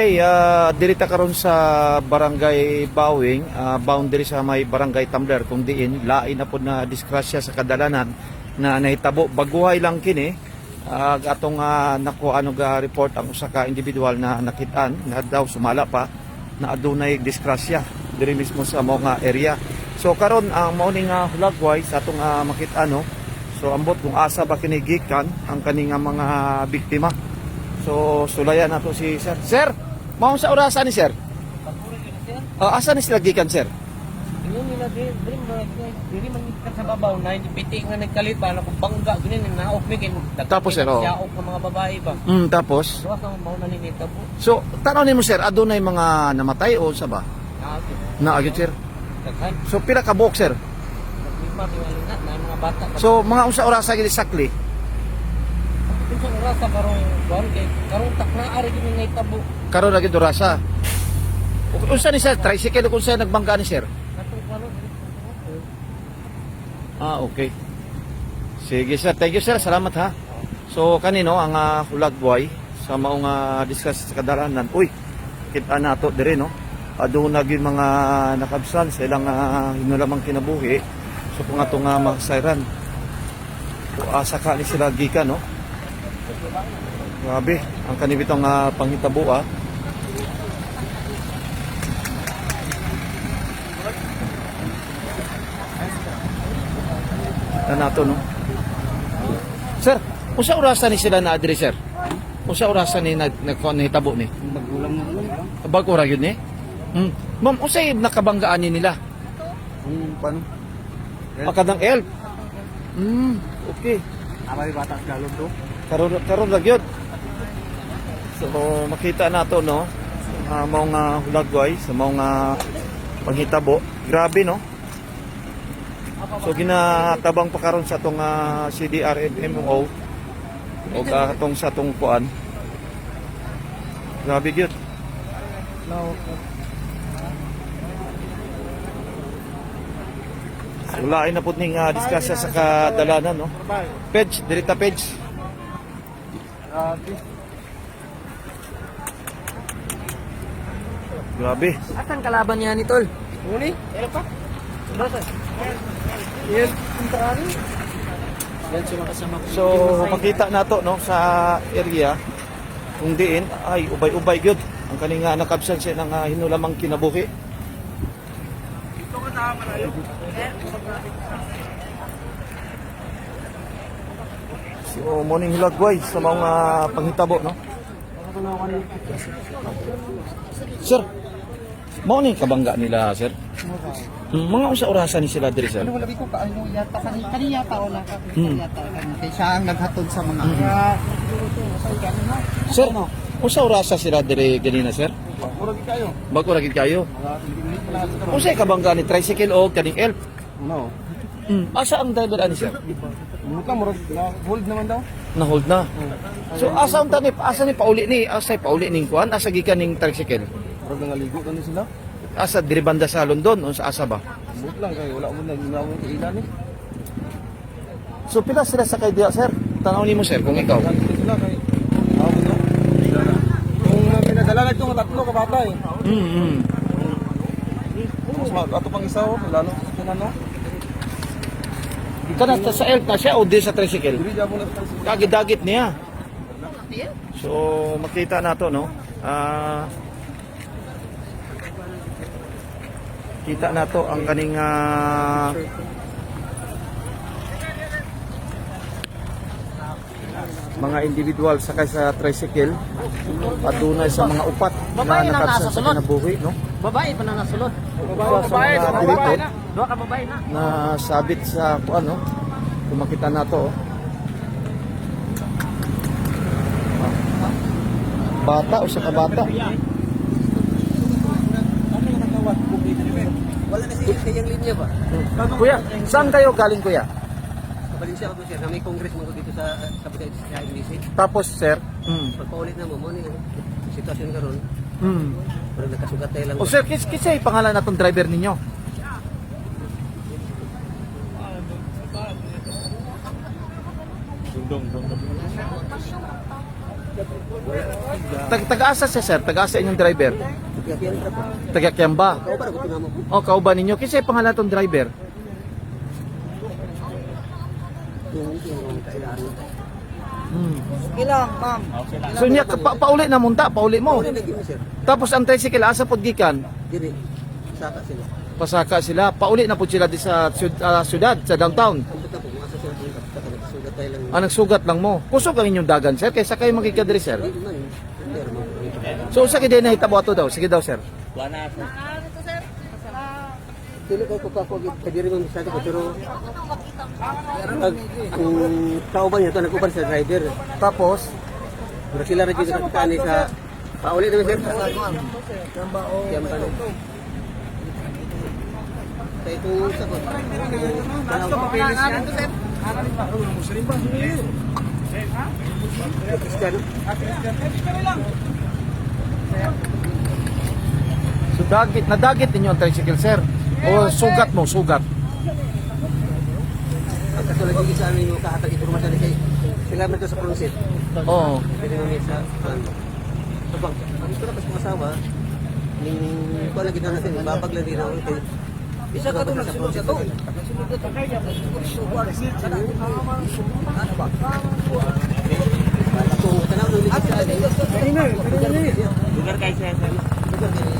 Okay, uh, dirita karon sa Barangay Bawing, ah, boundary sa may Barangay Tumbler kung diin lain na pod na disgrasya sa kadalanan na nahitabo baguhay lang kini ag atong uh, nakuha ano ga report ang usa ka individual na nakitaan na daw sumala pa na adunay disgrasya diri mismo sa mga area. So karon ang mao ni nga hulagway sa atong uh, makit-ano So ambot kung asa ba kinigikan ang kaning nga mga biktima. So sulayan nato si Sir. Sir, mao sa orasan ni Sir. Uh, asa ni sila gikan Sir? Ingon nila di di man diri man sa babaw na hindi piti nga nagkalit ba na bangga gani na naok mi kay Tapos, sir, oh. Yaok ng mga babae ba. Mm, tapos So ang mao na ni tabo. so tanaw nimo Sir, adunay mga namatay o sa ba? Na agit Sir. Daghan. So pila ka buok Sir? Naglima tingali na na mga bata. So mga unsa orasa gid sakli? sa oras sa karong kuan kay ari gini ngay tabo. Karon lagi orasa. Unsa ni Sir? Tricycle kung sa nagbangga ni Sir? Ah, okay. Sige sir, thank you sir, salamat ha. So kanino ang uh, hulagway sa maong uh, discuss sa kadalanan. Uy, kita na to dire no. Aduna gyud mga nakabsan sa ilang uh, hinulamang kinabuhi. So kung atong uh, magsayran. So asa ka ni sila gikan no. Grabe, ang kanibitong uh, panghitabo ah. na nato no. Sir, unsa orasan ni sila na adre sir? Unsa orasan ni nag nahitabo ni? Magulang mo ulo. Bago ra gyud ni? Hmm. Ma'am, unsay nakabanggaan ni nila? Ang paano? Akadang elf. Hmm, okay. Amay bata sa galon to. Karon karon ra gyud. So makita nato no, uh, mao nga hulagway sa mao nga panghitabo. Grabe no. So ginatabang pa karon sa atong uh, CDRMMO o atong sa atong kuan. Grabe gyud. So lain na pud ning uh, diskasya sa kadalanan no. Page, dirita page. Grabe. Asan kalaban niya ni tol? Uli? Ano pa? Basta. Yan, kontrari. Yan sila kasama ko. So makita nato no sa area kung diin ay ubay-ubay gyud ang kaning nga nakabsan siya ng uh, hinulamang kinabuhi. So morning hilagway sa mga panghitabo no. Sir, mao ni kabangga nila sir. Hmm, Mga unsa orasan ni sila diri sir? Ano wala ko ka ano yata kani kani yata wala ka Hmm. yata kani kay siya ang naghatod sa mga Sir, unsa orasa sila diri ganina sir? Mura gid kayo. Bago ra gid kayo. Unsay kabangga ni tricycle o kaning elf? No. Mm. Asa ang driver ani sir? Mura ka mura na hold naman daw. Na hold na. So asa ang tanip? Asa ni pauli ni? Asa pauli ning kuan? Asa gikan ning tricycle? Mura nga ligo kani sila. Asa diri banda sa London unsa asa ba? Mut lang kay wala mo na ginawon kay ilan ni. So pila sila sa kay diya sir? Tanaw nimo sir kung ikaw. Sila kay Ako no. Kung uh, pinadala na itong tatlo ka bata eh. Mm. mm. Mas ma- ato pang isa oh, lalo sila no. Kana sa elf na siya o di sa tricycle? Na sa. Kagidagit niya. So makita nato no. Ah kita nato ang kaning ah, mga individual sakay sa tricycle adunay sa mga upat na Babae na nakabsan nasa sa kinabuhi no Babae pa na nasulod. Babae, babae, babae na. Duha ka babae na. na sabit sa kuan no kung makita nato oh. Bata o sa kabata Wala na siya kayang linya ba? kuya saan kayo galing kuya Kabalinsya ako sir, na may congress mo dito sa kabinet sa NDC. tapos sir mm. Pagpaulit na mo, mo ni sitwasyon karon. Mm. Pero nagkasugat tayo lang. o sir kis kisay pangalan natong driver ninyo Tag taga-asa siya sir, taga-asa inyong driver. Taga Kiamba. O kauban ninyo kinsa pangalan tong driver? Hmm. Okay lang, ma'am. So niya pa, pauli na munta, pauli mo. Tapos ang tricycle asa pod gikan. Dili. Saka sila. Pasaka sila, pauli na po sila di sa syud- ah, syudad, sa downtown. Ah, nagsugat lang mo. Kusog ang inyong dagan, sir, kaysa kayo magkikadri, sir. Naman. So, sa kaya nahitabo ato daw. Sige daw, sir. Dili kay ko pa ko kadiri man sa ko pero ang ang kauban niya to naguban sa driver. Tapos wala sila ra dito sa kani sa pauli na sir. Yan ba? Kay ito sa ko. Kristian. So, dagit, nadagit ninyo ang tricycle, sir. O sugat mo, sugat. Ang katulad yung isa amin yung kahatag impormasyon kay sila man to sa pronsit. Oo. Pwede mo sa ano. Sabang, ang ito na pas mga asawa, ning ko lang ginawa natin, babag lang din ako. Isa ka to nagsunod sa to. Ano ba? Kung tanaw nung likod sa atin. Lugar kayo sa atin. Lugar kayo.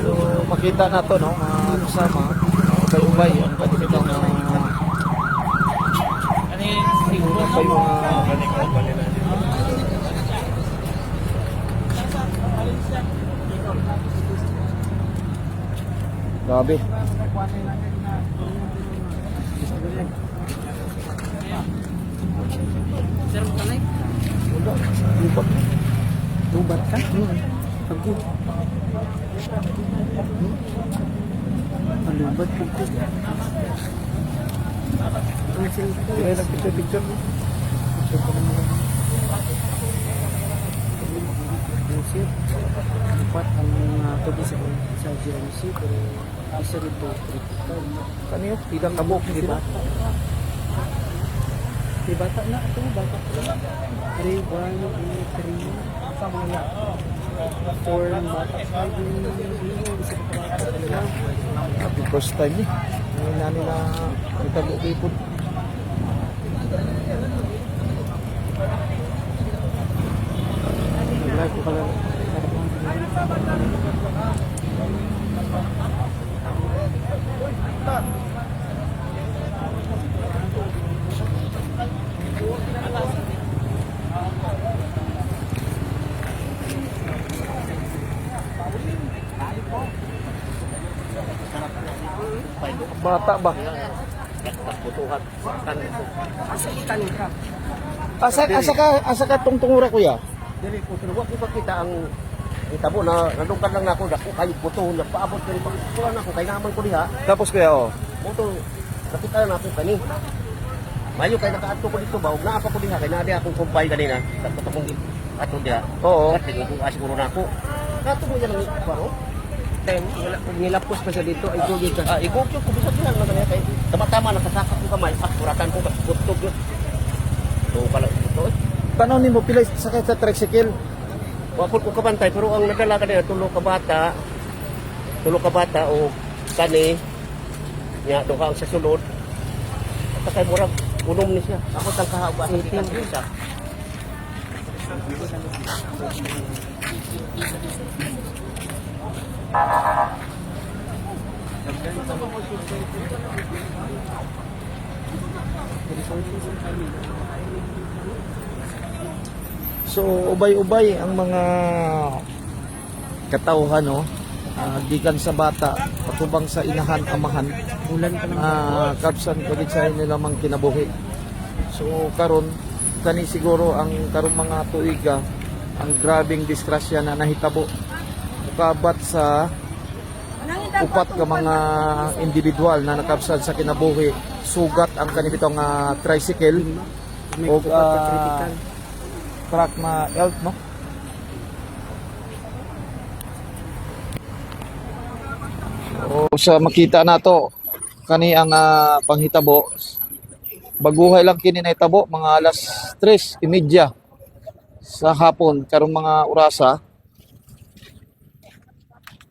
So, makita na to, no? Mga kasama. Ubay-ubay. Ang pwede kitang uh, pa yung mga Grabe. Lubat ka? Hmm. Pagod. Palubat ka po. Ang silpo. Kaya nagpicture-picture. Sir, dapat ang uh, tubi sa sa GMC pero isa rin po critical. Kanyo, tidak kabok, di ba? Di bata na ito, bata ko. 3, 1, 3, sa mga 4, bata 5, isa pa bata. Happy first time ni. Ngayon na nila itag-ipod. Wala ko pala. Bata ba? Asa asa ka asa ka tungtungura kuya? Dili ko tinuwa ko pakita ang itabo na nadungkan lang nako dako kay buto na paabot kay pagkuha na ko kay naman ko diha. Tapos kuya oh. Moto nakita na ako kani. Mayo kay nakaadto ko dito ba naa pa ko diha kay naa di akong kumpay kanina. Tapos akong ato diha. Oo. At ko ah, siguro na ako. Kato mo yan ang paro. Wala ko nilapos pa siya dito, ay gugid ka. Ah, igugid ko bisa lang naman kay. Tama-tama nakasakap ko kamay, ah, kuratan ko ka butog yun. So, pala ito. Tanong nimo pila sakay sa tricycle. Wapot ko kabantay, pero ang nadala ka nila, tulo ka bata, tulo ka bata o kani, niya, doon ka ang sa sulod. At kay murag, unom ni siya. Ako tang kahaba, hindi ka siya. So ubay-ubay ang mga katauhan no. Ah, gikan sa bata patubang sa inahan amahan Ulan pa lang. ah kapsan ko sa nila mang kinabuhi. So karon kani siguro ang karong mga tuiga ang grabing disgrasya na nahitabo kabat sa upat ka mga individual na nakabsad sa kinabuhi. Sugat ang kanibitong nga tricycle. O ah, truck na elk no? O sa makita nato kani ang ah, panghitabo. Baguhay lang kini na mga alas 3:30 sa hapon karong mga orasa